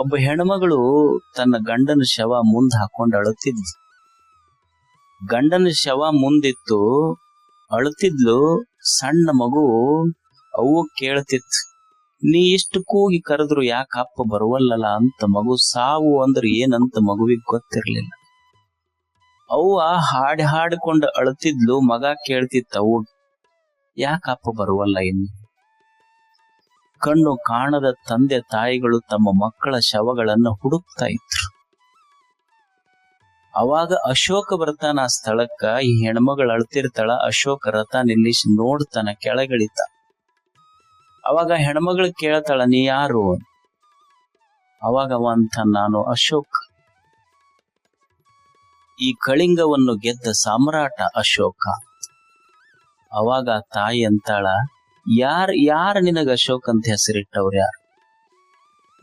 ಒಬ್ಬ ಹೆಣ್ಮಗಳು ತನ್ನ ಗಂಡನ ಶವ ಮುಂದ್ ಹಾಕೊಂಡ್ ಅಳುತ್ತಿದ್ಲು. ಗಂಡನ ಶವ ಮುಂದಿತ್ತು, ಅಳುತ್ತಿದ್ಲು, ಸಣ್ಣ ಮಗು ಅವು ಕೇಳ್ತಿತ್ತು, ನೀ ಇಷ್ಟು ಕೂಗಿ ಕರೆದ್ರು ಯಾಕ ಅಪ್ಪ ಬರುವಲ್ಲಲ್ಲ ಅಂತ ಮಗು, ಸಾವು ಅಂದ್ರೆ ಏನಂತ ಮಗುವಿಗೆ ಗೊತ್ತಿರ್ಲಿಲ್ಲ. ಅವ್ವ ಹಾಡಿ ಹಾಡಿಕೊಂಡು ಅಳುತ್ತಿದ್ಲು, ಮಗ ಕೇಳ್ತಿತ್ತು, ಅವು ಯಾಕಪ್ಪ ಬರುವಲ್ಲ ಇನ್ನು? ಕಣ್ಣು ಕಾಣದ ತಂದೆ ತಾಯಿಗಳು ತಮ್ಮ ಮಕ್ಕಳ ಶವಗಳನ್ನು ಹುಡುಕ್ತಾ ಇದ್ರು. ಅವಾಗ ಅಶೋಕ ಬರ್ತಾನ ಆ ಸ್ಥಳಕ್ಕ, ಈ ಹೆಣ್ಮಗಳು ಅಳ್ತಿರ್ತಾಳ, ಅಶೋಕ ರಥ ನಿಲ್ಲಿಸಿ ನೋಡ್ತಾನ ಕೆಳಗಿಳಿತ. ಅವಾಗ ಹೆಣ್ಮಗಳು ಕೇಳ್ತಾಳ, ನೀ ಯಾರು? ಅವಾಗ ಅವಂತ ನಾನು ಅಶೋಕ್. ಈ ಕಳಿಂಗವನ್ನು ಗೆದ್ದ ಸಾಮ್ರಾಟ ಅಶೋಕ. ಅವಾಗ ತಾಯಿ ಅಂತಾಳ ಯಾರ್, ಯಾರ ನಿನಗ ಅಶೋಕ್ ಅಂತ ಹೆಸರಿಟ್ಟವ್ರ ಯಾರು?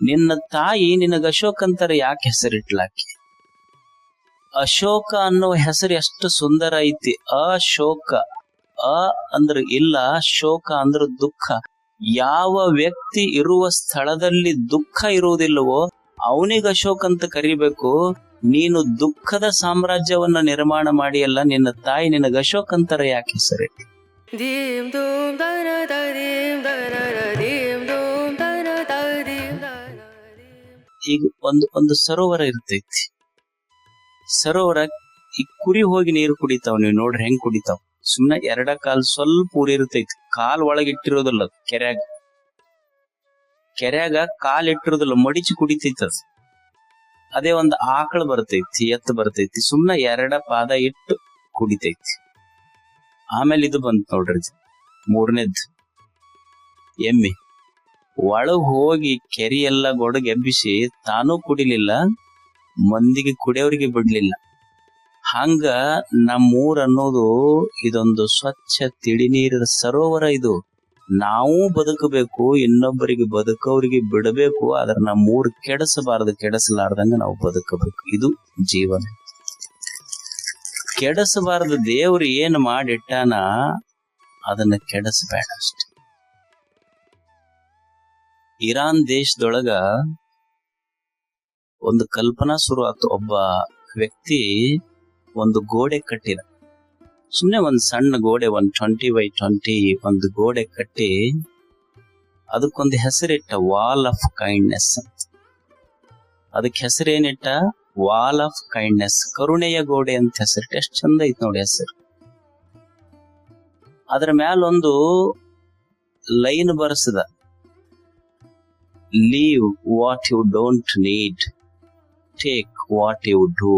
ನಿನ್ನ ತಾಯಿ ನಿನಗ ಅಶೋಕ್ ಅಂತಾರೆ ಯಾಕೆ ಹೆಸರಿಟ್ಲಾಕಿ? ಅಶೋಕ ಅನ್ನೋ ಹೆಸರು ಎಷ್ಟು ಸುಂದರ ಐತಿ. ಅಶೋಕ, ಅ ಅಂದ್ರ ಇಲ್ಲ, ಶೋಕ ಅಂದ್ರ ದುಃಖ. ಯಾವ ವ್ಯಕ್ತಿ ಇರುವ ಸ್ಥಳದಲ್ಲಿ ದುಃಖ ಇರುವುದಿಲ್ಲವೋ ಅವನಿಗೆ ಅಶೋಕ್ ಅಂತ ಕರಿಬೇಕು. ನೀನು ದುಃಖದ ಸಾಮ್ರಾಜ್ಯವನ್ನ ನಿರ್ಮಾಣ ಮಾಡಿಯಲ್ಲ, ನಿನ್ನ ತಾಯಿ ನಿನಗ ಅಶೋಕ್ ಅಂತಾರ ಯಾಕೆ ಹೆಸರಿಟ್ಟು ಈಗ ಒಂದು ಒಂದು ಸರೋವರ ಇರ್ತೈತಿ. ಸರೋವರ ಈ ಕುರಿ ಹೋಗಿ ನೀರು ಕುಡಿತಾವ, ನೀವು ನೋಡ್ರಿ ಹೆಂಗ್ ಕುಡಿತಾವ. ಸುಮ್ನೆ ಎರಡ ಕಾಲ್ ಸ್ವಲ್ಪ ಊರಿ ಇರ್ತೈತಿ. ಕಾಲ್ ಒಳಗಿಟ್ಟಿರೋದಿಲ್ಲ ಕೆರ್ಯಾಗ. ಕೆರ್ಯಾಗ ಕಾಲ್ ಇಟ್ಟಿರೋದಿಲ್ಲ, ಮಡಿಚಿ ಕುಡಿತೈತಿ ಅದೇ ಒಂದ್ ಆಕಳ ಬರ್ತೈತಿ, ಎತ್ತ ಬರ್ತೈತಿ. ಸುಮ್ನೆ ಎರಡ ಪಾದ ಇಟ್ಟು ಕುಡಿತೈತಿ. ಆಮೇಲೆ ಇದು ಬಂತು ನೋಡ್ರಿ ಮೂರನೇದ್ ಎಮ್ಮೆ. ಒಳಗ್ ಹೋಗಿ ಕೆರಿ ಎಲ್ಲ ಗೊಡಗ್ ಎಬ್ಬಿಸಿ ತಾನೂ ಕುಡಿಲಿಲ್ಲ, ಮಂದಿಗೆ ಕುಡಿಯೋರಿಗೆ ಬಿಡ್ಲಿಲ್ಲ. ಹಂಗ ನಮ್ಮೂರ್ ಅನ್ನೋದು ಇದೊಂದು ಸ್ವಚ್ಛ ತಿಳಿ ನೀರಿನ ಸರೋವರ ಇದು. ನಾವು ಬದುಕಬೇಕು, ಇನ್ನೊಬ್ಬರಿಗೆ ಬದುಕೋರಿಗೆ ಬಿಡಬೇಕು, ಆದ್ರೆ ನಮ್ಮೂರ್ ಕೆಡಸಬಾರದು, ಕೆಡಸಲಾರ್ದಂಗ ನಾವು ಬದುಕಬೇಕು. ಇದು ಜೀವನ. ಕೆಡಸಬಾರದು. ದೇವ್ರು ಏನ್ ಮಾಡಿಟ್ಟಾನ, ಅದನ್ನ ಕೆಡಸಬೇಡ ಅಷ್ಟೆ. ಇರಾನ್ ದೇಶದೊಳಗ ಒಂದು ಕಲ್ಪನಾ ಶುರು ಆಯ್ತು ಒಬ್ಬ ವ್ಯಕ್ತಿ ಒಂದು ಗೋಡೆ ಕಟ್ಟಿದ. ಸುಮ್ಮನೆ ಒಂದ್ ಸಣ್ಣ ಗೋಡೆ, ಒಂದ್ ಟ್ವೆಂಟಿ ಬೈ ಟ್ವೆಂಟಿ ಒಂದು ಗೋಡೆ ಕಟ್ಟಿ, ಅದಕ್ಕೊಂದು ಹೆಸರಿಟ್ಟ ವಾಲ್ ಆಫ್ ಕೈಂಡ್ನೆಸ್ ಅದಕ್ಕೆ ಹೆಸರೇನಿಟ್ಟ? ವಾಲ್ ಆಫ್ ಕೈಂಡ್ನೆಸ್ ಕರುಣೆಯ ಗೋಡೆ ಅಂತ ಹೆಸರು ಎಷ್ಟು ಚಂದ ಐತ್ ನೋಡಿ ಹೆಸರು. ಅದ್ರ ಮ್ಯಾಲೊಂದು line ಬರೆಸದ. Leave what you don't need take what you do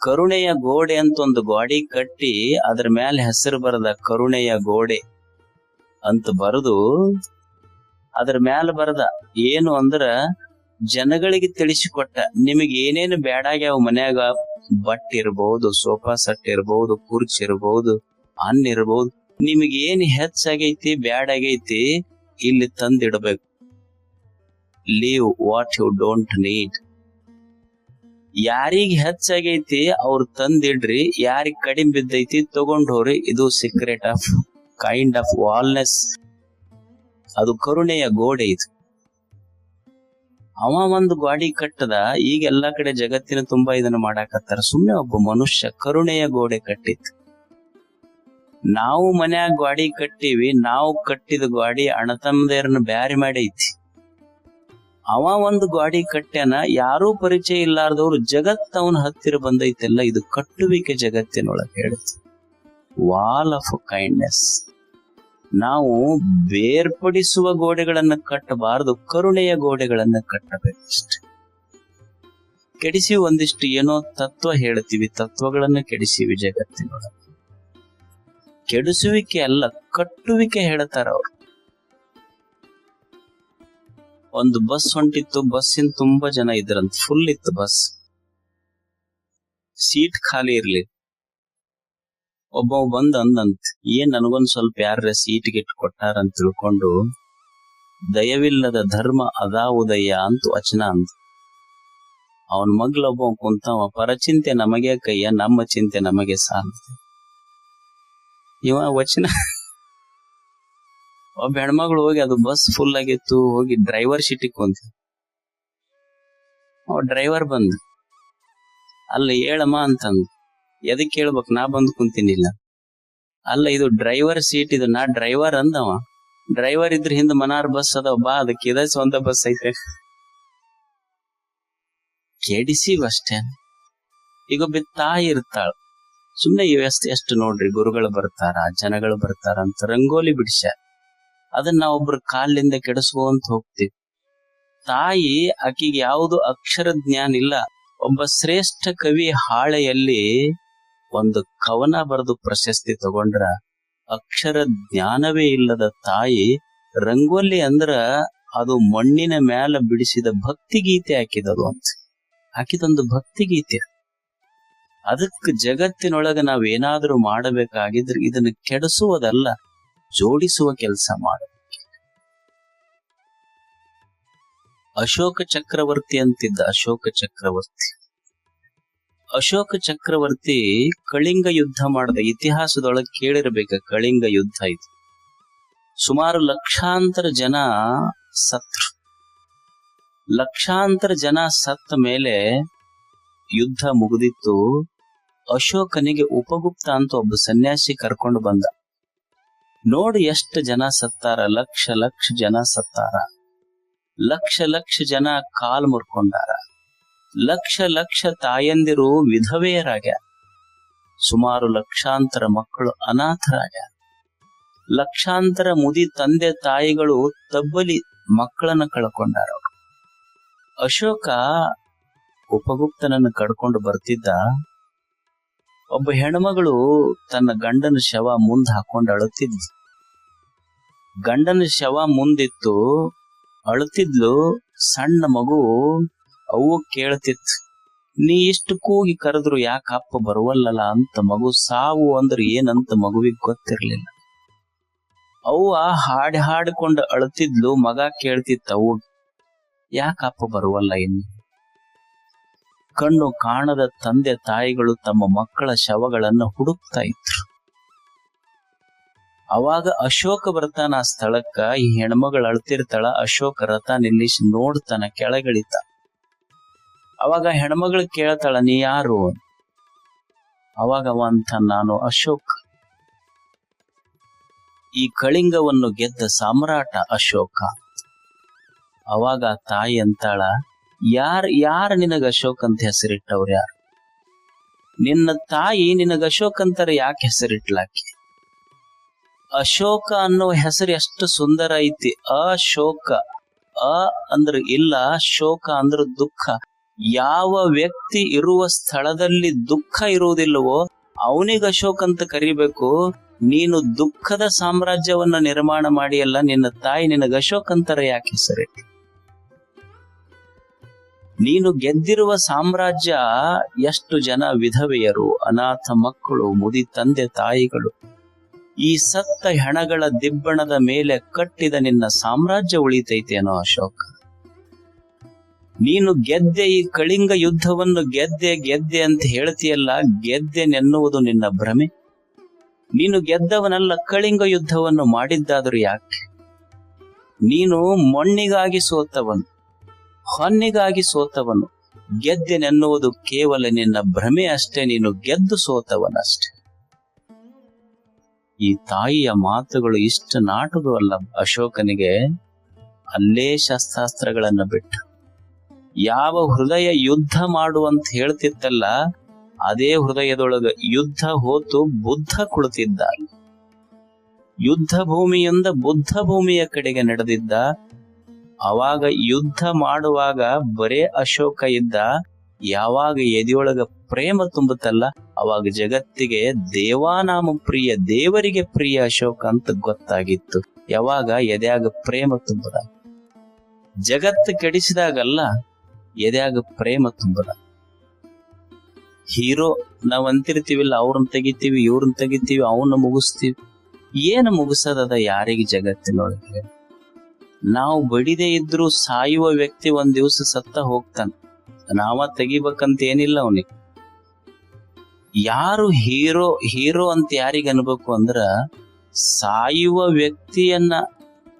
ಕರುಣೆಯ ಗೋಡೆ ಅಂತ ಒಂದು ಗೋಡೆ ಕಟ್ಟಿ ಅದ್ರ ಮೇಲೆ ಹೆಸರು ಬರದ ಕರುಣೆಯ ಗೋಡೆ ಅಂತ ಬರೆದು ಅದ್ರ ಮ್ಯಾಲ ಬರದ ಏನು ಅಂದ್ರ ಜನಗಳಿಗೆ ತಿಳಿಸಿಕೊಟ್ಟ ನಿಮಗೆ ಏನೇನು ಬೇಡಾಗ್ಯಾವ ಮನ್ಯಾಗ? ಬಟ್ ಇರ್ಬಹುದು ಸೋಫಾ ಸೆಟ್ ಇರ್ಬಹುದು ಕುರ್ಚಿ ಇರ್ಬಹುದು ಅನ್ನ ಇರ್ಬಹುದು ನಿಮಗೆ ಏನ್ ಹೆಚ್ಚಾಗೈತಿ, ಬ್ಯಾಡಾಗೈತಿ, ಇಲ್ಲಿ ತಂದಿಡಬೇಕು. Leave what you don't need ಯಾರಿಗ ಹೆಚ್ಚಾಗೈತಿ, ಅವ್ರು ತಂದಿಡ್ರಿ. ಯಾರಿಗ್ ಕಡಿಮೆ ಬಿದ್ದೈತಿ, ತಗೊಂಡ್ ಇದು secret of kind of wellness ಅದು ಕರುಣೆಯ ಗೋಡೆ ಇದು. ಅವ ಒಂದು ಗಾಡಿ ಕಟ್ಟದ, ಈಗ ಎಲ್ಲಾ ಕಡೆ ಜಗತ್ತಿನ ತುಂಬಾ ಇದನ್ನ ಮಾಡಾಕತ್ತಾರ. ಸುಮ್ನೆ ಒಬ್ಬ ಮನುಷ್ಯ ಕರುಣೆಯ ಗೋಡೆ ಕಟ್ಟಿತ್ತು. ನಾವು ಮನ್ಯಾಗ ಗಾಡಿ ಕಟ್ಟಿವಿ, ನಾವು ಕಟ್ಟಿದ ಗಾಡಿ ಅಣತಮ್ಮದೇರನ್ನ ಬ್ಯಾರಿ ಮಾಡೈತಿ ಅವ ಒಂದು ಗಾಡಿ ಕಟ್ಟ್ಯಾನ, ಯಾರೂ ಪರಿಚಯ ಇಲ್ಲಾರ್ದವ್ರು ಜಗತ್ ಅವನ ಹತ್ತಿರ ಬಂದೈತೆಲ್ಲ ಇದು ಕಟ್ಟುವಿಕೆ ಜಗತ್ತಿನೊಳಗೆ ಹೇಳುತ್ತೆ ವಾಲ್ ಆಫ್ ಕೈಂಡ್ನೆಸ್ ನಾವು ಬೇರ್ಪಡಿಸುವ ಗೋಡೆಗಳನ್ನು ಕಟ್ಟಬಾರದು, ಕರುಣೆಯ ಗೋಡೆಗಳನ್ನು ಕಟ್ಟಬೇಕಷ್ಟೆ ಕೆಡಿಸಿ ಒಂದಿಷ್ಟು ಏನೋ ತತ್ವ ಹೇಳ್ತೀವಿ ತತ್ವಗಳನ್ನ ಕೆಡಿಸಿವಿ ಜಗತ್ತಿನೊಳಗೆ. ಕೆಡಿಸುವಿಕೆ ಅಲ್ಲ, ಕಟ್ಟುವಿಕೆ ಹೇಳ್ತಾರ ಅವ್ರು. ಒಂದು ಬಸ್ ಹೊಂಟಿತ್ತು, ಬಸ್ಸಿನ ತುಂಬಾ ಜನ ಇದ್ರಂತ ಫುಲ್ ಇತ್ತು ಬಸ್. ಸೀಟ್ ಖಾಲಿ ಇರ್ಲಿ ಒಬ್ಬ ಬಂದ್ ಅಂದಂತ, ಏನ್ ನನಗೊಂದ್ ಸ್ವಲ್ಪ ಯಾರ ಸೀಟ್ ಇಟ್ಟು ಕೊಟ್ಟಾರ ಅಂತ ತಿಳ್ಕೊಂಡು, ದಯವಿಲ್ಲದ ಧರ್ಮ ಅದಾವುದಯ್ಯ ಅಂತ ವಚನ ಅಂತ ಅವನ್ ಮಗ್ಲೊಬ್ಬ ಕುಂತವ ಪರಚಿಂತೆ ನಮಗೆ ಕೈಯ, ನಮ್ಮ ಚಿಂತೆ ನಮಗೆ ಸಾಲ ಇವ ವಚನ. ಒಬ್ಬ ಹೆಣ್ಮಗಳು ಹೋಗಿ ಅದು ಬಸ್ ಫುಲ್ ಆಗಿತ್ತು, ಹೋಗಿ ಡ್ರೈವರ್ ಸಿಟಿ ಕುಂತ. ಡ್ರೈವರ್ ಬಂದ. ಅಲ್ಲ ಹೇಳಮ್ಮ ಅಂತಂದು. ಎದಕ್ ಹೇಳ್ಬೇಕು ನಾ ಬಂದು ಕುಂತಿನಿಲ್ಲ ಅಲ್ಲ, ಇದು ಡ್ರೈವರ್ ಸೀಟ್ ಇದು, ನಾ ಡ್ರೈವರ್ ಅಂದವ. ಡ್ರೈವರ್ ಇದ್ರ ಹಿಂದ ಮನಾರ್ ಬಸ್ ಅದಾವ. ಬಾ, ಅದಕ್ಕೆ ಇದ ಸ್ವಂತ ಬಸ್ ಐತೆ. ಕೆಡಿಸಿ ಅಷ್ಟೇ ಈಗ ಒಬ್ಬ ತಾಯಿ ಇರ್ತಾಳ. ಸುಮ್ನೆ ಎಷ್ಟು ಎಷ್ಟು ನೋಡ್ರಿ. ಗುರುಗಳು ಬರ್ತಾರ, ಜನಗಳು ಬರ್ತಾರ ಅಂತ ರಂಗೋಲಿ ಬಿಡಿಸ. ಅದನ್ನ ನಾವು ಒಬ್ರ ಕಾಲಿಂದ ಕೆಡಿಸ್ಕೊಂತ ಹೋಗ್ತೀವಿ. ತಾಯಿ ಆಕಿಗೆ ಯಾವುದು ಅಕ್ಷರ ಜ್ಞಾನ ಇಲ್ಲ. ಒಬ್ಬ ಶ್ರೇಷ್ಠ ಕವಿ ಹಾಳೆಯಲ್ಲಿ ಒಂದು ಕವನ ಬರೆದು ಪ್ರಶಸ್ತಿ ತಗೊಂಡ್ರ ಅಕ್ಷರ ಜ್ಞಾನವೇ ಇಲ್ಲದ ತಾಯಿ ರಂಗೋಲಿ ಅಂದ್ರ ಅದು ಮಣ್ಣಿನ ಮ್ಯಾಲ ಬಿಡಿಸಿದ ಭಕ್ತಿ ಗೀತೆ ಹಾಕಿದದು ಅಂತ. ಹಾಕಿದೊಂದು ಭಕ್ತಿ ಗೀತೆ. ಅದಕ್ಕೆ ಜಗತ್ತಿನೊಳಗ ನಾವೇನಾದ್ರೂ ಮಾಡಬೇಕಾಗಿದ್ರೆ ಇದನ್ನ ಕೆಡಿಸುವುದಲ್ಲ, ಜೋಡಿಸುವ ಕೆಲಸ ಮಾಡ. ಅಶೋಕ ಚಕ್ರವರ್ತಿ ಅಂತಿದ್ದ ಅಶೋಕ ಚಕ್ರವರ್ತಿ. ಅಶೋಕ ಚಕ್ರವರ್ತಿ ಕಳಿಂಗ ಯುದ್ಧ ಮಾಡಿದ ಇತಿಹಾಸದೊಳಗೆ ಕೇಳಿರ್ಬೇಕ ಕಳಿಂಗ ಯುದ್ಧ ಇದು. ಸುಮಾರು ಲಕ್ಷಾಂತರ ಜನ ಸತ್ರು ಲಕ್ಷಾಂತರ ಜನ ಸತ್ತ ಮೇಲೆ ಯುದ್ಧ ಮುಗಿದಿತ್ತು. ಅಶೋಕನಿಗೆ ಉಪಗುಪ್ತ ಅಂತ ಒಬ್ಬ ಸನ್ಯಾಸಿ ಕರ್ಕೊಂಡು ಬಂದ. ನೋಡಿ ಎಷ್ಟು ಜನ ಸತ್ತಾರ, ಲಕ್ಷ ಲಕ್ಷ ಜನ ಸತ್ತಾರ. ಲಕ್ಷ ಲಕ್ಷ ಜನ ಕಾಲ್ ಮುರ್ಕೊಂಡಾರ. ಲಕ್ಷ ಲಕ್ಷ ತಾಯಂದಿರು ವಿಧವೆಯರಾಗ್ಯಾರ ಸುಮಾರು ಲಕ್ಷಾಂತರ ಮಕ್ಕಳು ಅನಾಥರಾಗ್ಯಾರ ಲಕ್ಷಾಂತರ ಮುದಿ ತಂದೆ ತಾಯಿಗಳು ತಬ್ಬಲಿ ಮಕ್ಕಳನ್ನ ಕಳ್ಕೊಂಡಾರ ಅಶೋಕ ಉಪಗುಪ್ತನನ್ನು ಕಡ್ಕೊಂಡು ಬರ್ತಿದ್ದ. ಒಬ್ಬ ಹೆಣ್ಮಗಳು ತನ್ನ ಗಂಡನ ಶವ ಮುಂದ್ ಹಾಕೊಂಡು ಅಳುತ್ತಿದ್ಲು. ಗಂಡನ ಶವ ಮುಂದಿತ್ತು. ಅಳುತ್ತಿದ್ಲು. ಸಣ್ಣ ಮಗು ಅವು ಕೇಳ್ತಿತ್ತು, ನೀ ಇಷ್ಟು ಕೂಗಿ ಕರೆದ್ರು ಯಾಕೆ ಅಪ್ಪ ಬರುವಲ್ಲಲ್ಲ ಅಂತ ಮಗು ಸಾವು ಅಂದ್ರೆ ಏನಂತ ಮಗುವಿಗೆ ಗೊತ್ತಿರ್ಲಿಲ್ಲ. ಅವ್ವ ಹಾಡಿ ಹಾಡಿಕೊಂಡು ಅಳ್ತಿದ್ಲು, ಮಗ ಕೇಳ್ತಿತ್ತು, ಅವು ಯಾಕಪ್ಪ ಬರುವಲ್ಲ ಇನ್ನು? ಕಣ್ಣು ಕಾಣದ ತಂದೆ ತಾಯಿಗಳು ತಮ್ಮ ಮಕ್ಕಳ ಶವಗಳನ್ನು ಹುಡುಕ್ತಾ ಇದ್ರು. ಅವಾಗ ಅಶೋಕ ಬರ್ತಾನ ಆ ಸ್ಥಳಕ್ಕ, ಈ ಹೆಣ್ಮಗಳು ಅಳ್ತಿರ್ತಾಳ, ಅಶೋಕ ರಥ ನಿಲ್ಲಿಸಿ ನೋಡ್ತಾನ ಕೆಳಗಿಳಿತ. ಅವಾಗ ಹೆಣ್ಮಗಳು ಕೇಳ್ತಾಳ, ನೀ ಯಾರು? ಅವಾಗ ಅವಂತ ನಾನು ಅಶೋಕ್. ಈ ಕಳಿಂಗವನ್ನು ಗೆದ್ದ ಸಾಮ್ರಾಟ ಅಶೋಕ. ಅವಾಗ ತಾಯಿ ಅಂತಾಳ, ಯಾರ್, ಯಾರ ನಿನಗ ಅಶೋಕ್ ಅಂತ ಹೆಸರಿಟ್ಟವ್ರ ಯಾರು? ನಿನ್ನ ತಾಯಿ ನಿನಗ ಅಶೋಕ್ ಅಂತಾರ ಯಾಕೆ ಹೆಸರಿಟ್ಲಾಕಿ? ಅಶೋಕ ಅನ್ನೋ ಹೆಸರು ಎಷ್ಟು ಸುಂದರ ಐತಿ, ಅಶೋಕ. ಅ ಅಂದ್ರ ಇಲ್ಲ, ಶೋಕ ಅಂದ್ರ ದುಃಖ. ಯಾವ ವ್ಯಕ್ತಿ ಇರುವ ಸ್ಥಳದಲ್ಲಿ ದುಃಖ ಇರುವುದಿಲ್ಲವೋ ಅವನಿಗೆ ಅಶೋಕ್ ಅಂತ ಕರಿಬೇಕು. ನೀನು ದುಃಖದ ಸಾಮ್ರಾಜ್ಯವನ್ನ ನಿರ್ಮಾಣ ಮಾಡಿಯಲ್ಲ, ನಿನ್ನ ತಾಯಿ ನಿನ್ನ ಅಶೋಕ್ ಅಂತಾರ ಯಾಕೆ ಹೆಸರಿ? ನೀನು ಗೆದ್ದಿರುವ ಸಾಮ್ರಾಜ್ಯ ಎಷ್ಟು ಜನ ವಿಧವೆಯರು, ಅನಾಥ ಮಕ್ಕಳು, ಮುದಿ ತಂದೆ ತಾಯಿಗಳು. ಈ ಸತ್ತ ಹೆಣಗಳ ದಿಬ್ಬಣದ ಮೇಲೆ ಕಟ್ಟಿದ ನಿನ್ನ ಸಾಮ್ರಾಜ್ಯ ಉಳಿತೈತೇನೋ ಅಶೋಕ? ನೀನು ಗೆದ್ದೆ ಈ ಕಳಿಂಗ ಯುದ್ಧವನ್ನು ಗೆದ್ದೆ ಗೆದ್ದೆ ಅಂತ ಹೇಳ್ತೀಯಲ್ಲ ಗೆದ್ದೆನೆನ್ನುವುದು ನಿನ್ನ ಭ್ರಮೆ. ನೀನು ಗೆದ್ದವನಲ್ಲ, ಕಳಿಂಗ ಯುದ್ಧವನ್ನು ಮಾಡಿದ್ದಾದರೂ ಯಾಕೆ? ನೀನು ಮಣ್ಣಿಗಾಗಿ ಸೋತವನು ಹೊನ್ನಿಗಾಗಿ ಸೋತವನು ಗೆದ್ದೆನೆನ್ನುವುದು ಕೇವಲ ನಿನ್ನ ಭ್ರಮೆ ಅಷ್ಟೇ, ನೀನು ಗೆದ್ದು ಸೋತವನಷ್ಟೆ. ಈ ತಾಯಿಯ ಮಾತುಗಳು ಇಷ್ಟು ನಾಟಕವಲ್ಲ ಅಶೋಕನಿಗೆ, ಅಲ್ಲೇ ಶಸ್ತ್ರಾಸ್ತ್ರಗಳನ್ನು ಬಿಟ್ಟ. ಯಾವ ಹೃದಯ ಯುದ್ಧ ಮಾಡುವಂತ ಹೇಳ್ತಿತ್ತಲ್ಲ, ಅದೇ ಹೃದಯದೊಳಗ ಯುದ್ಧ ಹೋತು ಬುದ್ಧ ಕುಳಿತಿದ್ದ. ಯುದ್ಧ ಭೂಮಿಯಿಂದ ಬುದ್ಧ ಭೂಮಿಯ ಕಡೆಗೆ ನಡೆದಿದ್ದ. ಅವಾಗ ಯುದ್ಧ ಮಾಡುವಾಗ ಬರೇ ಅಶೋಕ ಇದ್ದ. ಯಾವಾಗ ಎದೆಯೊಳಗ ಪ್ರೇಮ ತುಂಬುತ್ತಲ್ಲ, ಅವಾಗ ಜಗತ್ತಿಗೆ ದೇವಾನಾಮ ಪ್ರಿಯ, ದೇವರಿಗೆ ಪ್ರಿಯ ಅಶೋಕ ಅಂತ ಗೊತ್ತಾಗಿತ್ತು. ಯಾವಾಗ ಎದೆಯಾಗ ಪ್ರೇಮ ತುಂಬದ. ಜಗತ್ತು ಕೆಡಿಸಿದಾಗಲ್ಲ ಎದೆಯಾಗ ಪ್ರೇಮ ತುಂಬದ ಹೀರೋ ನಾವ್ ಅಂತಿರ್ತೀವಿಲ್ಲ, ಅವ್ರನ್ನ ತೆಗಿತೀವಿ, ಇವ್ರನ್ನ ತೆಗಿತೀವಿ ಅವನ್ನ ಮುಗಿಸ್ತೀವಿ. ಏನು ಮುಗಿಸೋದದ ಯಾರಿಗೆ ಜಗತ್ತಿನೊಳಗೆ? ನಾವು ಬಡಿದೇ ಇದ್ರೂ ಸಾಯುವ ವ್ಯಕ್ತಿ ಒಂದ್ ದಿವಸ ಸತ್ತ ಹೋಗ್ತಾನ. ನಾವ ತೆಗಿಬೇಕಂತ ಏನಿಲ್ಲ ಅವನಿಗೆ. ಯಾರು ಹೀರೋ ಹೀರೋ ಅಂತ ಯಾರಿಗ ಅನ್ಬೇಕು ಅಂದ್ರ, ಸಾಯುವ ವ್ಯಕ್ತಿಯನ್ನ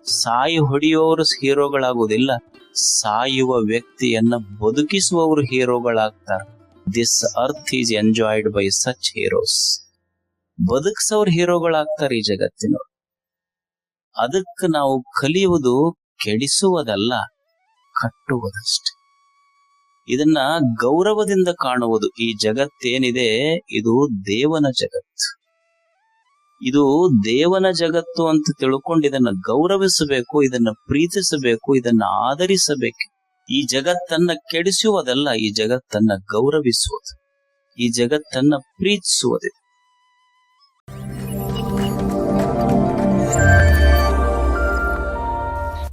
ಸಾಯಿ ಹೊಡೆಯುವವರು ಹೀರೋಗಳಾಗುವುದಿಲ್ಲ ಸಾಯುವ ವ್ಯಕ್ತಿಯನ್ನ ಬದುಕಿಸುವವರು ಹೀರೋಗಳಾಗ್ತಾರೆ. This earth is enjoyed by such heroes ಬದುಕ್ಸವ್ರ ಹೀರೋಗಳಾಗ್ತಾರೆ ಈ ಜಗತ್ತಿನವ್ರು. ಅದಕ್ಕೆ ನಾವು ಕಲಿಯುವುದು, ಕೆಡಿಸುವುದಲ್ಲ, ಕಟ್ಟುವುದಷ್ಟೆ. ಇದನ್ನ ಗೌರವದಿಂದ ಕಾಣುವುದು ಈ ಜಗತ್ತೇನಿದೆ, ಇದು ದೇವನ ಜಗತ್ತು. ಇದು ದೇವನ ಜಗತ್ತು ಅಂತ ತಿಳ್ಕೊಂಡು ಇದನ್ನ ಗೌರವಿಸಬೇಕು, ಇದನ್ನ ಪ್ರೀತಿಸಬೇಕು, ಇದನ್ನ ಆದರಿಸಬೇಕು ಈ ಜಗತ್ತನ್ನ ಕೆಡಿಸುವುದಲ್ಲ, ಈ ಜಗತ್ತನ್ನ ಗೌರವಿಸುವುದು. ಈ ಜಗತ್ತನ್ನ ಪ್ರೀತಿಸುವುದು.